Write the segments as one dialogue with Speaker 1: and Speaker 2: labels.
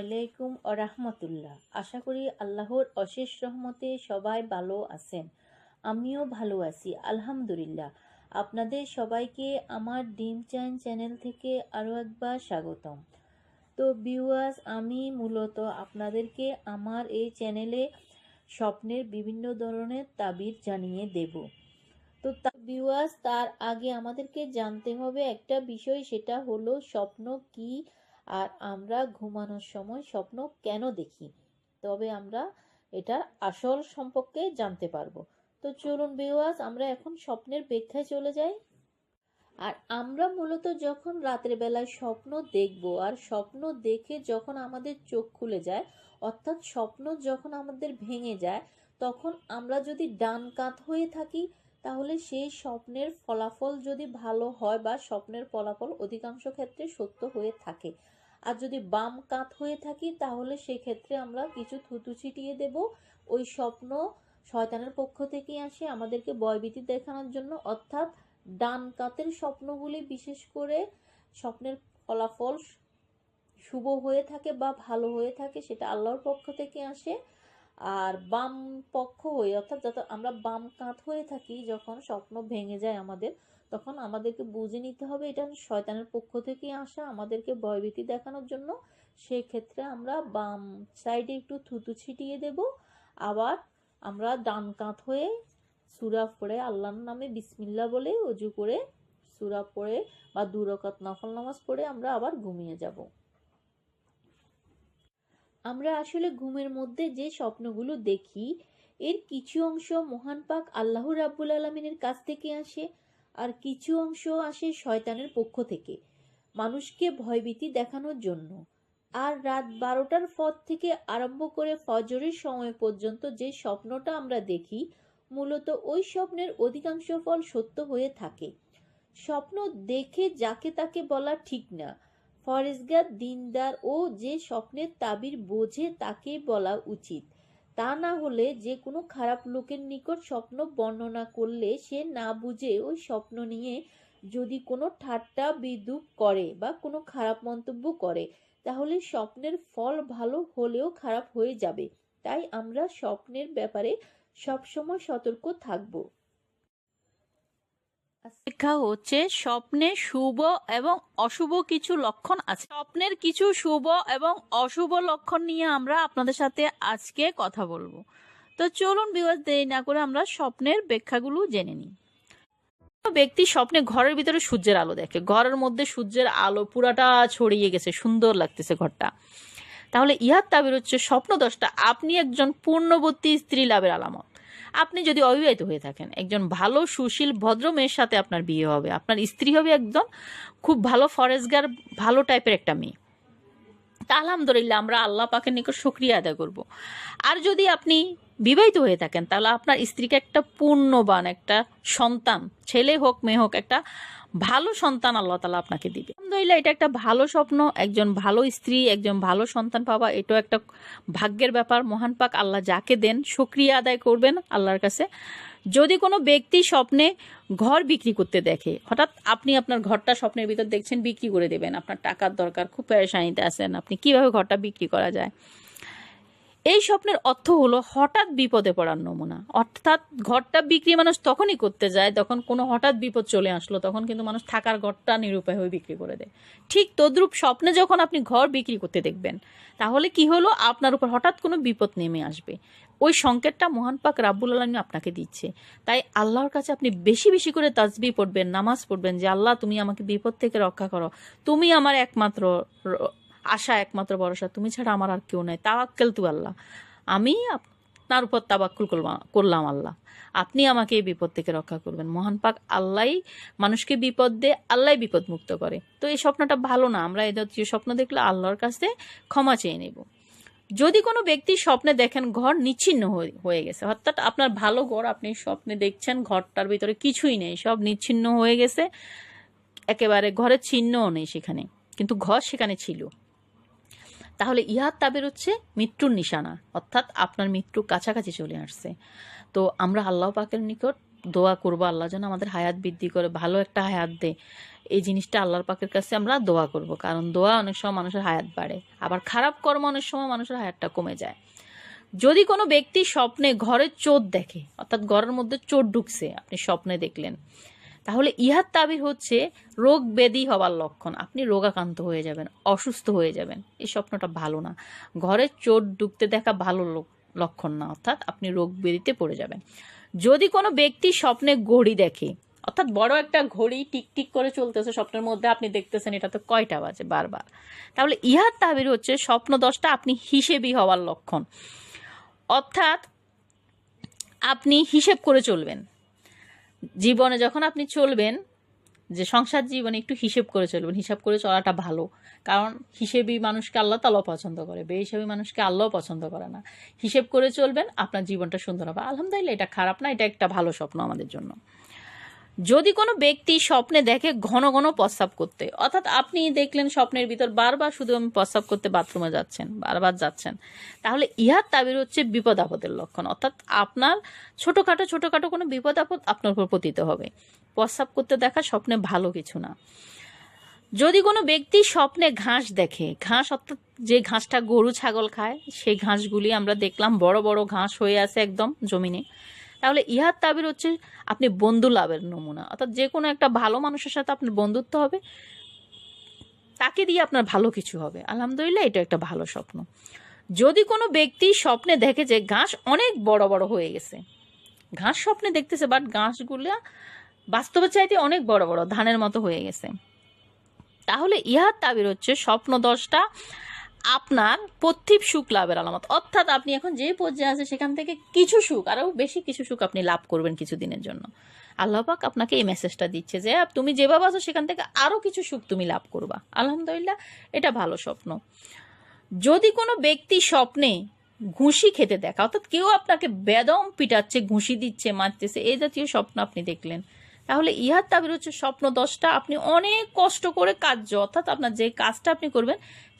Speaker 1: আলাইকুম রাহমাতুল্লাহ। আশা করি আল্লাহর অশেষ রহমতে সবাই ভালো আছেন। আমিও ভালো আছি, আলহামদুলিল্লাহ। আপনাদের সবাইকে আমার ডিম চাইন চ্যানেল থেকে আরও একবার স্বাগতম। তো ভিউয়ার্স আমি মূলত আপনাদেরকে আমার এই চ্যানেলে স্বপ্নের বিভিন্ন ধরনের তাবির জানিয়ে দেব। তো ভিউয়ার্স তার আগে আমাদেরকে জানতে হবে একটা বিষয়, সেটা হলো স্বপ্ন কি আর আমরা ঘুমানোর সময় স্বপ্ন কেন দেখি? তবে আমরা এটার আসল সম্পর্কে জানতে পারব। তো চলুন ভিউয়ার্স আমরা এখন স্বপ্নের ব্যাখ্যায় চলে যাই। আর আমরা মূলত যখন রাতের বেলায় স্বপ্ন দেখব আর স্বপ্ন দেখে যখন আমাদের চোখ খুলে যায়, অর্থাৎ স্বপ্ন যখন আমাদের ভেঙে যায়, তখন আমরা যদি ডান কাত হয়ে থাকি, তাহলে সেই স্বপ্নের ফলাফল যদি ভালো হয় বা স্বপ্নের ফলাফল অধিকাংশ ক্ষেত্রে সত্য হয়ে থাকে। আর যদি বাম কাত হয়ে থাকি, তাহলে সেক্ষেত্রে আমরা কিছু থুতু ছিটিয়ে দেব। ওই স্বপ্ন শয়তানের পক্ষ থেকে আসে আমাদেরকে বয়বীতি দেখানোর জন্য। অর্থাৎ ডান কাতের স্বপ্নগুলি বিশেষ করে স্বপ্নের ফলাফল শুভ হয়ে থাকে বা ভালো হয়ে থাকে, সেটা আল্লাহর পক্ষ থেকে আসে। আর বাম পক্ষ হয়ে, অর্থাৎ যত আমরা বাম কাত হয়ে থাকি, যখন স্বপ্ন ভেঙে যায় আমাদের তখন আমাদেরকে বুঝে নিতে হবে এটা শয়তানের পক্ষ থেকে আসা, আমাদেরকে ভয়ভীতি দেখানোর জন্য। সেক্ষেত্রে আমরা বাম সাইডে একটু থুতু ছিটিয়ে দেব। আবার আমরা ডান কাত হয়ে সুরা পড়ে আল্লাহর নামে বিসমিল্লা বলে অজু করে সুরা পড়ে বা দুরকাত নফল নামাজ পড়ে আমরা আবার ঘুমিয়ে যাব। আমরা আসলে ঘুমের মধ্যে যে স্বপ্নগুলো দেখি, এর কিছু অংশ মহান পাক আল্লাহ রাব্বুল আলমিনের কাছ থেকে আসে। আর কিছু অংশ আসে শয়তানের পক্ষ থেকে, মানুষকে ভয়ভীতি দেখানোর জন্য। আর রাত বারোটার পর থেকে আরম্ভ করে ফজরের সময় পর্যন্ত যে স্বপ্নটা আমরা দেখি, মূলত ওই স্বপ্নের অধিকাংশ ফল সত্য হয়ে থাকে। স্বপ্ন দেখে যাকে তাকে বলা ঠিক না, ফরেজগার, দিনদার ও যে স্বপ্নের তাবির বোঝে তাকে বলা উচিত। তা না হলে যে কোনো খারাপ লোকের নিকট স্বপ্ন বর্ণনা করলে সে না বুঝে ওই স্বপ্ন নিয়ে যদি কোনো ঠাট্টা, বিদ্রুপ করে বা কোনো খারাপ মন্তব্য করে, তাহলে স্বপ্নের ফল ভালো হলেও খারাপ হয়ে যাবে। তাই আমরা স্বপ্নের ব্যাপারে সবসময় সতর্ক থাকব।
Speaker 2: শিক্ষা হচ্ছে স্বপ্নে শুভ এবং অশুভ কিছু লক্ষণ আছে। স্বপ্নের কিছু শুভ এবং অশুভ লক্ষণ নিয়ে আমরা আপনাদের সাথে আজকে কথা বলব। তো চলুন বিবাদ দেরি না করে আমরা স্বপ্নের ব্যাখ্যাগুলো জেনে নিই। ব্যক্তি স্বপ্নে ঘরের ভিতরে সূর্যের আলো দেখে। ঘরের মধ্যে সূর্যের আলো পুরাটা ছড়িয়ে গেছে, সুন্দর লাগতেছে ঘরটা। তাহলে ইহার তাবির হচ্ছে স্বপ্ন দশটা আপনি একজন পূর্ণবর্তী স্ত্রী লাভের আলামত। আপনি যদি অবিবাহিত হয়ে থাকেন, একজন ভালো, সুশীল, ভদ্র মেয়ের সাথে আপনার বিয়ে হবে। আপনার স্ত্রী হবে একজন খুব ভালো ফরেজগার ভালো টাইপের একটা মেয়ে। তা আলহামদুলিল্লাহ আমরা আল্লাহ পাকের নিকট সক্রিয়া আদায় করব। আর যদি আপনি বিবাহিত হয়ে থাকেন, তাহলে আপনার স্ত্রীকে একটা পূর্ণবান একটা সন্তান, ছেলে হোক, মেয়ে হোক, একটা ভালো সন্তান আল্লাহ তালা আপনাকে দিবে। আলহামদুলিল্লাহ, এটা একটা ভালো স্বপ্ন, একজন ভালো স্ত্রী, একজন ভালো সন্তান পাওয়া, এটাও একটা ভাগ্যের ব্যাপার। মহান পাক আল্লাহ যাকে দেন সক্রিয়া আদায় করবেন আল্লাহর কাছে। যদি কোনো ব্যক্তি স্বপ্নে ঘর বিক্রি করতে দেখে, হঠাৎ আপনি আপনার ঘরটা স্বপ্নের ভিতর দেখছেন, বিক্রি করে দেবেন। আপনার টাকার দরকার, খুব পেরেশানিতে আছেন, আপনি কীভাবে ঘরটা বিক্রি করা যায়? এই স্বপ্নের অর্থ হলো হঠাৎ বিপদে পড়ার নমুনা। অর্থাৎ ঘরটা বিক্রি মানুষ তখনই করতে যায় তখন কোনো হঠাৎ বিপদ চলে আসলো, তখন কিন্তু মানুষ থাকার ঘরটা নিরুপায় হয়ে বিক্রি করে দেয়। ঠিক তদ্রূপ স্বপ্নে যখন আপনি ঘর বিক্রি করতে দেখবেন, তাহলে কি হলো? আপনার উপর হঠাৎ কোনো বিপদ নেমে আসবে। ওই সংকেতটা মহান পাক রাব্বুল আলমী আপনাকে দিচ্ছে। তাই আল্লাহর কাছে আপনি বেশি বেশি করে তাজবি পড়বেন, নামাজ পড়বেন যে, আল্লাহ, তুমি আমাকে বিপদ থেকে রক্ষা করো। তুমি আমার একমাত্র আশা, একমাত্র ভরসা। তুমি ছাড়া আমার আর কেউ নাই। তাওয়াক্কেল তু আল্লাহ। আমি আপনার উপর তাবাক্কুল করলাম- আল্লাহ। আপনি আমাকে এই বিপদ থেকে রক্ষা করবেন। মহান পাক আল্লাহ মানুষকে বিপদ দিয়ে আল্লাহ বিপদ মুক্ত করে। তো এই স্বপ্নটা ভালো না। আমরা এই জাতীয় স্বপ্ন দেখলে আল্লাহর কাছে ক্ষমা চেয়ে নেব। যদি কোনো ব্যক্তি স্বপ্নে দেখেন ঘর নিচ্ছিন্ন হয়ে- গেছে, অর্থাৎ আপনার ভালো ঘর আপনি স্বপ্নে দেখছেন, ঘরটার ভিতরে কিছুই নেই, সব নিচ্ছিন্ন হয়ে গেছে, একেবারে ঘরের চিহ্নও নেই সেখানে, কিন্তু ঘর সেখানে ছিল। তাহলে ইহার তাবের হচ্ছে মৃত্যুর নিশানা, অর্থাৎ আপনার মৃত্যু কাছাকাছি চলে আসছে। তো আমরা আল্লাহ পাকের নিকট দোয়া করব, আল্লাহ যেন আমাদের হায়াত বৃদ্ধি করে, ভালো একটা হায়াত দে। এই জিনিসটা আল্লাহর পাকের কাছে আমরা দোয়া করব, কারণ দোয়া অনেক সময় মানুষের হায়াত বাড়ে। আবার খারাপ কর্ম অনেক সময় মানুষের হায়াতটা কমে যায়। যদি কোনো ব্যক্তি স্বপ্নে ঘরে চোর দেখে, অর্থাৎ ঘরের মধ্যে চোর ঢুকছে, আপনি স্বপ্নে দেখলেন, তাহলে ইহার তাবির হচ্ছে রোগ ব্যাধি হওয়ার লক্ষণ। আপনি রোগাক্রান্ত হয়ে যাবেন, অসুস্থ হয়ে যাবেন। এই স্বপ্নটা ভালো না। ঘরে চোর ঢুকতে দেখা ভালো লক্ষণ না, অর্থাৎ আপনি রোগ ব্যাধিতে পড়ে যাবেন। যদি কোনো ব্যক্তি স্বপ্নে ঘড়ি দেখে, অর্থাৎ বড় একটা ঘড়ি টিক টিক করে চলতেছে স্বপ্নের মধ্যে, আপনি দেখতেছেন এটা তো কয়টা বাজে বারবার। তাহলে ইহার তাবির হচ্ছে স্বপ্ন দশটা আপনি হিসেবই হওয়ার লক্ষণ। অর্থাৎ আপনি হিসেব করে চলবেন। জীবনে যখন আপনি চলবেন যে সংসার জীবনে একটু হিসেব করে চলবেন, হিসাব করে চলাটা ভালো। কারণ হিসেবই মানুষকে আল্লাহ তালাও পছন্দ করে, বেহিসাবি মানুষকে আল্লাহ পছন্দ করে না। হিসেব করে চলবেন, আপনার জীবনটা সুন্দর হবে। আলহামদুলিল্লাহ, এটা খারাপ না, এটা একটা ভালো স্বপ্ন আমাদের জন্য। যদি কোনো ব্যক্তি স্বপ্নে দেখে ঘন ঘন প্রস্রাব করতে, অর্থাৎ আপনি দেখলেন স্বপ্নের ভিতর বারবার শুধু আমি প্রস্রাব করতে বাথরুমে যাচ্ছেন, বারবার যাচ্ছেন, তাহলে ইহার তাবির হচ্ছে বিপদ আপদের লক্ষণ। অর্থাৎ আপনার ছোটোখাটো ছোটোখাটো কোনো বিপদ আপদ আপনার উপর পতিত হবে। প্রস্রাব করতে দেখা স্বপ্নে ভালো কিছু না। যদি কোনো ব্যক্তি স্বপ্নে ঘাস দেখে, ঘাস অর্থাৎ যে ঘাসটা গরু, ছাগল খায়, সেই ঘাসগুলি আমরা দেখলাম বড় বড় ঘাস হয়ে আছে একদম জমিনে। তাহলে ইহার তাবির হচ্ছে আপনি বন্ধু লাভের নমুনা। অর্থাৎ যে কোনো একটা ভালো মানুষের সাথে আপনার বন্ধুত্ব হবে, তাকে দিয়ে আপনার ভালো কিছু হবে। আলহামদুলিল্লাহ, এটা একটা ভালো স্বপ্ন। যদি কোনো ব্যক্তি স্বপ্নে দেখে যে ঘাস অনেক বড় বড় হয়ে গেছে, ঘাস স্বপ্নে দেখতেছে বাট ঘাসগুলা বাস্তবে চাইতে অনেক বড় বড়, ধানের মতো হয়ে গেছে, তাহলে ইহার তাবির হচ্ছে স্বপ্ন দশটা আপনার পথিব সুখ লাভের আলামত। অর্থাৎ আপনি এখন যে পর্যায়ে আছে, সেখান থেকে কিছু সুখ, আরও বেশি কিছু সুখ আপনি লাভ করবেন কিছু দিনের জন্য। আল্লাহ পাক আপনাকে এই মেসেজটা দিচ্ছে যে তুমি যেভাবে আছো, সেখান থেকে আরও কিছু সুখ তুমি লাভ করবা। আলহামদুলিল্লাহ, এটা ভালো স্বপ্ন। যদি কোনো ব্যক্তি স্বপ্নে ঘুষি খেতে দেখা অর্থাৎ কেউ আপনাকে বেদম পিটাচ্ছে, ঘুষি দিচ্ছে, মারতেছে, এই জাতীয় স্বপ্ন আপনি দেখলেন তাহলে ইহার তাবির হচ্ছে স্বপ্ন দশটা। আপনি অনেক কষ্ট করে কার্য, অর্থাৎ আপনার যে কাজটা আপনি করবেন,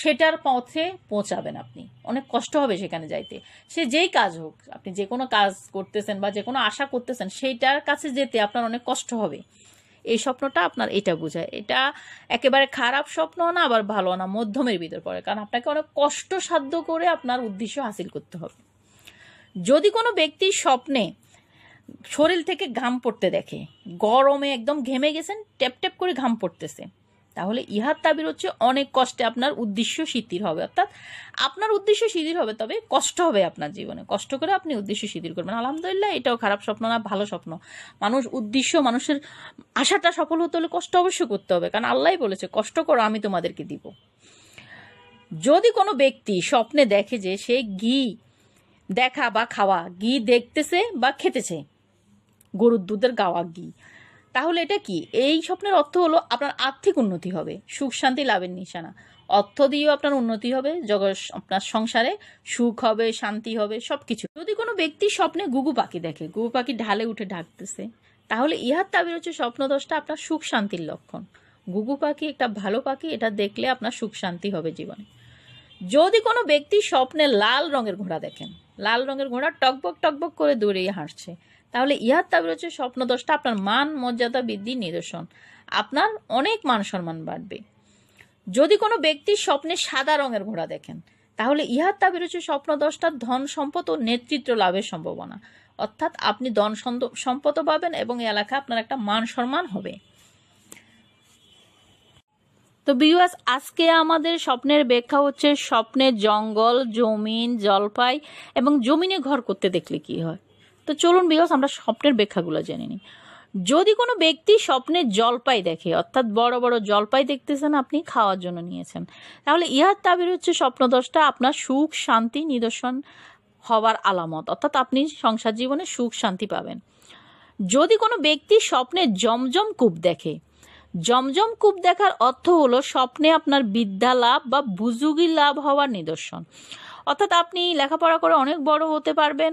Speaker 2: সেটার পথে পৌঁছাবেন আপনি। অনেক কষ্ট হবে সেখানে যাইতে। সে যেই কাজ হোক, আপনি যে কোনো কাজ করতেছেন বা যে কোনো আশা করতেছেন, সেইটার কাছে যেতে আপনার অনেক কষ্ট হবে। এই স্বপ্নটা আপনার এটা বোঝায়। এটা একেবারে খারাপ স্বপ্ন না, আবার ভালো না, মধ্যমের ভিতর পড়ে। কারণ আপনাকে অনেক কষ্ট সাধ্য করে আপনার উদ্দেশ্য হাসিল করতে হবে। যদি কোনো ব্যক্তি স্বপ্নে শরীর থেকে ঘাম পড়তে দেখে। গরমে একদম ঘেমে গেছেন, ট্যাপ ট্যাপ করে ঘাম পড়তেছে। তাহলে ইহার তাবির হচ্ছে অনেক কষ্টে আপনার উদ্দেশ্য শিথির হবে। অর্থাৎ আপনার উদ্দেশ্য শিথির হবে, তবে কষ্ট হবে আপনার জীবনে। কষ্ট করে আপনি উদ্দেশ্য শিথির করবেন। আলহামদুলিল্লাহ, এটাও খারাপ স্বপ্ন না, ভালো স্বপ্ন। মানুষ উদ্দেশ্য, মানুষের আশাটা সফল হতে হলে কষ্ট অবশ্যই করতে হবে। কারণ আল্লাহ বলেছে, কষ্ট করো, আমি তোমাদেরকে দিব। যদি কোনো ব্যক্তি স্বপ্নে দেখে যে সে ঘি দেখা বা খাওয়া, ঘি দেখতেছে বা খেতেছে গরুর দুধের গাওয়া ঘি। তাহলে এটা কি? এই স্বপ্নের অর্থ হলো আপনার আর্থিক উন্নতি হবে, সুখ শান্তি লাভের নিশানা। অর্থ দিয়েও আপনার উন্নতি হবে, জগৎ আপনার সংসারে সুখ হবে, শান্তি হবে সব কিছু যদি কোনো ব্যক্তি স্বপ্নে গুগু পাখি দেখে, গুগু পাখি ঢালে উঠে ঢাকতেছে তাহলে ইহার তাবির হচ্ছে স্বপ্ন দোষটা আপনার সুখ শান্তির লক্ষণ। গুগু পাখি একটা ভালো পাখি, এটা দেখলে আপনার সুখ শান্তি হবে জীবনে। যদি কোনো ব্যক্তি স্বপ্নে লাল রঙের ঘোড়া দেখেন, লাল রঙের ঘোড়া টকবক টকবক করে দৌড়িয়ে হাঁটছে তাহলে ইহার তাবির হচ্ছে স্বপ্ন দোষটা আপনার মান, মর্যাদা বৃদ্ধির নিদর্শন। আপনার অনেক মান সম্মান বাড়বে। যদি কোনো ব্যক্তি স্বপ্নে সাদা রঙের ঘোড়া দেখেন, তাহলে ইহার তাবির রয়েছে স্বপ্ন দশটা ধন সম্পদ ও নেতৃত্ব লাভের সম্ভাবনা। অর্থাৎ আপনি ধন সম্পদও পাবেন এবং এলাকা আপনার একটা মান সম্মান হবে। তো বিওয়াস আজকে আমাদের স্বপ্নের ব্যাখ্যা হচ্ছে স্বপ্নে জঙ্গল, জমিন, জলপাই এবং জমিনে ঘর করতে দেখলে কি হয়? তো চলুন বিওয়াস আমরা স্বপ্নের ব্যাখ্যাগুলো জেনে নিই। যদি কোনো ব্যক্তি স্বপ্নে জলপাই দেখে, অর্থাৎ বড় বড় জলপাই দেখতেছেন আপনি, খাওয়ার জন্য নিয়েছেন, তাহলে ইহার তাবির হচ্ছে স্বপ্নদশটা আপনার সুখ, শান্তি, নিদর্শন হওয়ার আলামত, অর্থাৎ আপনি সংসার জীবনে সুখ, শান্তি পাবেন। যদি কোনো ব্যক্তি স্বপ্নে জমজম কূপ দেখে, জমজম কূপ দেখার অর্থ হলো স্বপ্নে আপনার বিদ্যা লাভ বা বুজুগি লাভ হওয়ার নিদর্শন। অর্থাৎ আপনি লেখাপড়া করে অনেক বড় হতে পারবেন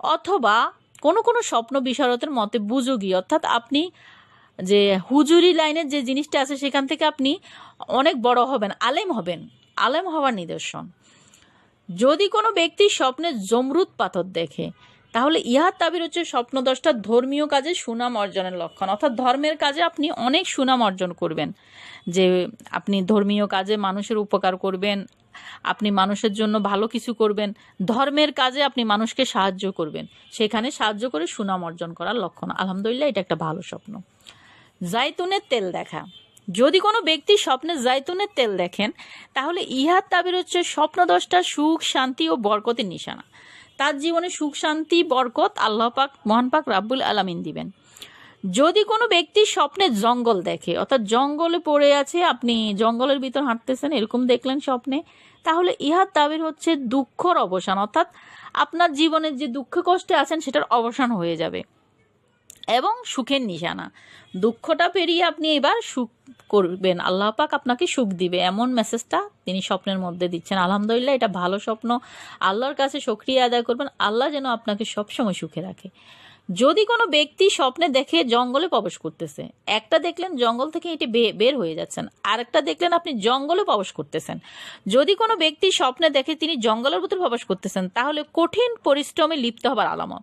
Speaker 2: অথবা কোনো কোনো স্বপ্ন বিশারতের মতে বুজুগি, অর্থাৎ আপনি যে হুজুরি লাইনের যে জিনিসটা আছে সেখান থেকে আপনি অনেক বড় হবেন, আলেম হবেন, আলেম হওয়ার নিদর্শন। যদি কোনো ব্যক্তি স্বপ্নে জমরুদ পাথর দেখে, তাহলে ইহার তাবির হচ্ছে স্বপ্ন দশটা ধর্মীয় কাজে সুনাম অর্জনের লক্ষণ। অর্থাৎ ধর্মের কাজে আপনি অনেক সুনাম অর্জন করবেন। যে আপনি ধর্মীয় কাজে মানুষের উপকার করবেন আপনি মানুষের জন্য ভালো কিছু করবেন, ধর্মের কাজে আপনি মানুষকে সাহায্য করবেন। সেখানে সাহায্য করে সুনাম অর্জন করার লক্ষণ। আলহামদুলিল্লাহ, এটা একটা ভালো স্বপ্ন। জাইতুনের তেল দেখা। যদি কোনো ব্যক্তি স্বপ্নে জাইতুনের তেল দেখেন, তাহলে ইহার তাবির হচ্ছে স্বপ্ন দশটা সুখ, শান্তি ও বরকতের নিশানা। তার জীবনে সুখ, শান্তি, বরকত আল্লাহ পাক, মহান পাক রাব্বুল আলামিন দিবেন। যদি কোনো ব্যক্তি স্বপ্নে জঙ্গল দেখে, অর্থাৎ জঙ্গলে পড়ে আছে, আপনি জঙ্গলের ভিতর হাঁটতেছেন, এরকম দেখলেন স্বপ্নে, তাহলে ইহার তাবির হচ্ছে দুঃখর অবসান, অর্থাৎ আপনার জীবনের যে দুঃখ কষ্টে আছেন, সেটার অবসান হয়ে যাবে। এবং সুখের নিশানা। দুঃখটা পেরিয়ে আপনি এবার সুখ করবেন। আল্লাহ পাক আপনাকে সুখ দিবে। এমন মেসেজটা তিনি স্বপ্নের মধ্যে দিচ্ছেন। আলহামদুলিল্লাহ, এটা ভালো স্বপ্ন। আল্লাহর কাছে সক্রিয় আদায় করবেন। আল্লাহ যেন আপনাকে সবসময় সুখে রাখে। যদি কোনো ব্যক্তি স্বপ্নে দেখে জঙ্গলে প্রবেশ করতেছে, একটা দেখলেন জঙ্গল থেকে এটি বের হয়ে যাচ্ছেন, আরেকটা দেখলেন আপনি জঙ্গলে প্রবেশ করতেছেন। যদি কোনো ব্যক্তি স্বপ্নে দেখে তিনি জঙ্গলের ভিতর প্রবেশ করতেছেন, তাহলে কঠিন পরিশ্রমে লিপ্ত হবার আলামত।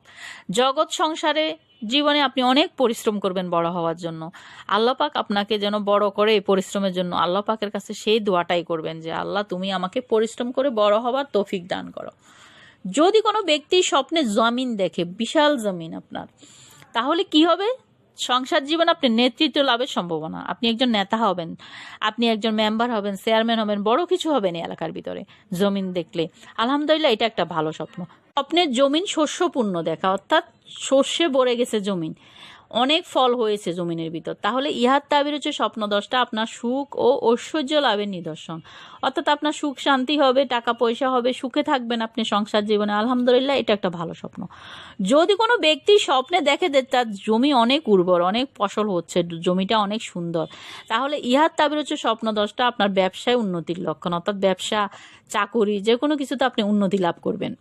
Speaker 2: জগৎ সংসারে জীবনে আপনি অনেক পরিশ্রম করবেন বড় হওয়ার জন্য। আল্লাহ পাক আপনাকে যেন বড় করে এই পরিশ্রমের জন্য আল্লাহ পাকের কাছে সেই দোয়াটাই করবেন যে, আল্লাহ, তুমি আমাকে পরিশ্রম করে বড় হওয়ার তৌফিক দান করো। যদি কোনো ব্যক্তি স্বপ্নে জমিন দেখে, বিশাল জমিন আপনার, তাহলে কি হবে? সংসার জীবন আপনি নেতৃত্ব লাভের সম্ভাবনা। আপনি একজন নেতা হবেন, আপনি একজন মেম্বার হবেন চেয়ারম্যান হবেন, বড় কিছু হবেন এই এলাকার ভিতরে, জমিন দেখলে। আলহামদুলিল্লাহ, এটা একটা ভালো স্বপ্ন। স্বপ্নের জমিন শস্যপূর্ণ দেখা, অর্থাৎ শস্যে ভরে গেছে জমিন। অনেক ফল হয়েছে জমিনের ভিতর। তাহলে ইহার তাবির হচ্ছে স্বপ্ন দশটা আপনার সুখ ও ঐশ্বর্য লাভের নিদর্শন। অর্থাৎ আপনার সুখ শান্তি হবে, টাকা পয়সা হবে, সুখে থাকবেন আপনি সংসার জীবনে। আলহামদুলিল্লাহ, এটা একটা ভালো স্বপ্ন। যদি কোনো ব্যক্তি স্বপ্নে দেখে যে তার জমি অনেক উর্বর, অনেক ফসল হচ্ছে, জমিটা অনেক সুন্দর, তাহলে ইহার তাবির হচ্ছে স্বপ্ন দশটা আপনার ব্যবসায় উন্নতির লক্ষণ। অর্থাৎ ব্যবসা, চাকুরি যে কোনো কিছুতে আপনি উন্নতি লাভ করবেন।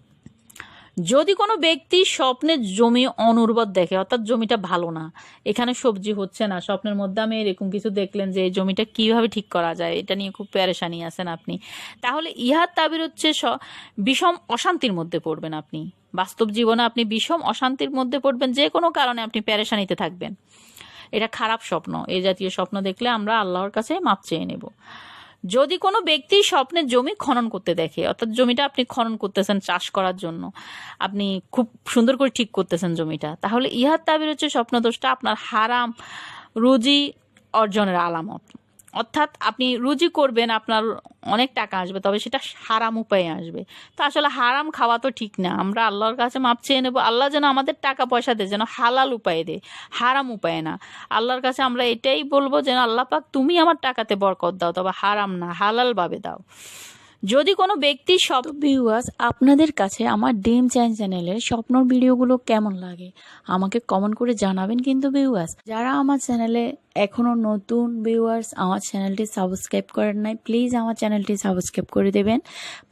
Speaker 2: যদি কোনো ব্যক্তি স্বপ্নে জমি অনুর্বর দেখে, অর্থাৎ জমিটা ভালো না, এখানে সবজি হচ্ছে না, স্বপ্নের মধ্যে আমি এরকম কিছু দেখলেন যে জমিটা কীভাবে ঠিক করা যায়, এটা নিয়ে খুব প্যারেশানি আছেন আপনি, তাহলে ইহার তাবির হচ্ছে বিষম অশান্তির মধ্যে পড়বেন আপনি। বাস্তব জীবনে আপনি বিষম অশান্তির মধ্যে পড়বেন, যে কোনো কারণে আপনি প্যারেশানিতে থাকবেন। এটা খারাপ স্বপ্ন, এই জাতীয় স্বপ্ন দেখলে আমরা আল্লাহর কাছে মাপ চেয়ে নেব। যদি কোনো ব্যক্তি স্বপ্নে জমি খনন করতে দেখে, অর্থাৎ জমিটা আপনি খনন করতেছেন চাষ করার জন্য, আপনি খুব সুন্দর করে ঠিক করতেছেন জমিটা, তাহলে ইহার তাবির হচ্ছে স্বপ্নদোষটা আপনার হারাম রুজি অর্জনের আলামত। অর্থাৎ আপনি রুজি করবেন, আপনার অনেক টাকা আসবে, তবে সেটা হারাম উপায়ে আসবে। তো আসলে হারাম খাওয়া তো ঠিক না। আমরা আল্লাহর কাছে মাপ চেয়ে নেব। আল্লাহ যেন আমাদের টাকা পয়সা দেয়, যেন হালাল উপায়ে দেয়। হারাম উপায়ে না। আল্লাহর কাছে আমরা এটাই বলব যেন আল্লাহ পাক তুমি আমার টাকাতে বরকত দাও, তবে হারাম না, হালাল ভাবে দাও। যদি কোনো ব্যক্তি সব ভিউয়ার্স আপনাদের কাছে আমার ড্রিম চ্যান চ্যানেলের স্বপ্নর ভিডিওগুলো কেমন লাগে? আমাকে কমেন্ট করে জানাবেন কিন্তু ভিউয়ার্স যারা আমার চ্যানেলে এখনও নতুন ভিউয়ার্স আমার চ্যানেলটি সাবস্ক্রাইব করেন নাই প্লিজ আমার চ্যানেলটি সাবস্ক্রাইব করে দেবেন।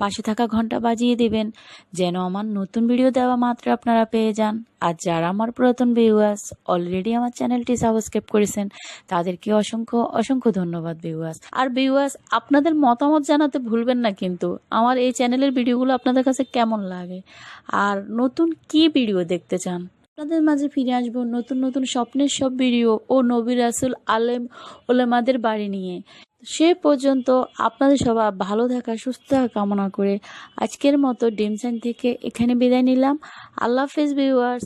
Speaker 2: পাশে থাকা ঘণ্টা বাজিয়ে দেবেন, যেন আমার নতুন ভিডিও দেওয়া মাত্র আপনারা পেয়ে যান। আর যারা আমার পুরাতন ভিউয়ার্স অলরেডি আমার চ্যানেলটি সাবস্ক্রাইব করেছেন, তাদেরকে অসংখ্য অসংখ্য ধন্যবাদ ভিউয়ার্স আর ভিউয়ার্স আপনাদের মতামত জানাতে ভুলবেন না কিন্তু, আমার এই চ্যানেলের ভিডিওগুলো আপনাদের কাছে কেমন লাগে? আর নতুন কি ভিডিও দেখতে চান? আপনাদের মাঝে ফিরে আসব নতুন নতুন স্বপ্নের সব ভিডিও ও নবী রাসুল আলেম ওলেমাদের বাড়ি নিয়ে। সে পর্যন্ত আপনাদের সবাই ভালো থাকা, সুস্থ থাকা কামনা করে আজকের মতো ডিমসান থেকে এখানে বিদায় নিলাম। আল্লাহ হাফেজ ভিউয়ার্স।